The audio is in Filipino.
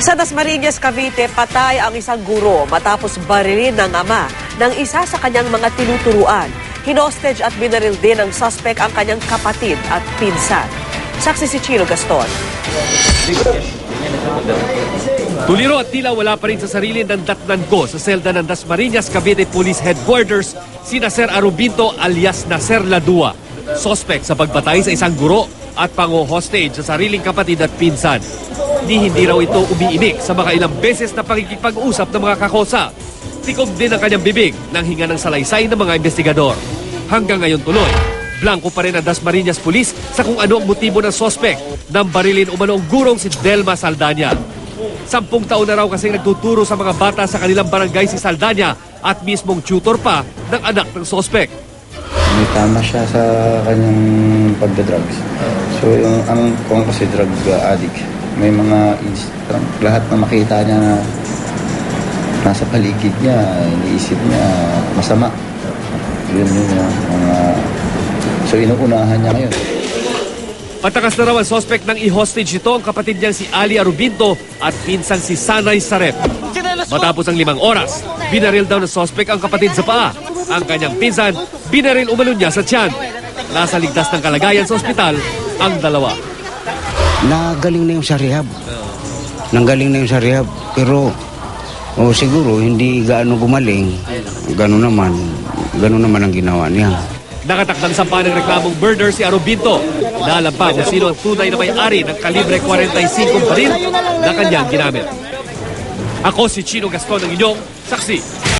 Sa Dasmariñas, Cavite, patay ang isang guro matapos barilin ng ama ng isa sa kanyang mga tinuturuan. Hinostage at binaril din ng suspect ang kanyang kapatid at pinsan. Saksi si Chino Gaston. Tuliro at tila wala pa rin sa sarili ng datnan ko sa selda ng Dasmariñas Cavite Police Headquarters sina Sir Arubinto alias Naser Ladua. Suspect sa pagpatay sa isang guro at pango-hostage sa sariling kapatid at pinsan. Ni hindi raw ito umiinik sa mga ilang beses na pakikipag-usap ng mga kakosa. Tikog din ang kanyang bibig nang hinga ng salaysay ng mga investigador. Hanggang ngayon tuloy, blanco pa rin ang Dasmariñas Police sa kung ano ang motibo ng suspect nang barilin umanong gurong si Delma Saldana. Sampung taon na raw kasi nagtuturo sa mga bata sa kanilang barangay si Saldana at mismong tutor pa ng anak ng suspect. May tama siya sa kanyang pagda-drugs. So, yung, ang kung kasi drug addict, may mga ins- lahat na makita niya na nasa paligid niya, iniisip niya masama. Yun yun yung mga... So, inuunahan niya ngayon. Patakas na raw ang suspect ng i-hostage ito ang kapatid niyang si Ali Arubinto at pinsang si Sanay Sarep. Matapos ang limang oras, binaril daw ng suspect ang kapatid sa paa. Ang kanyang pinsan, binaril umano niya sa tiyan. Nasa ligtas ng kalagayan sa ospital ang dalawa. Nagaling na yung sa rehab. Nanggaling na yung sa rehab. Pero, oh, siguro, hindi gaano gumaling. Gano'n naman. Gano'n naman ang ginawa niya. Nakatakdang sampa ng reklamong murder si Arubinto. Inaalam pa kung sino ang tunay na may-ari ng kalibre 45 baril na kanyang ginamit. Ako si Chino Gaston ng inyong saksi.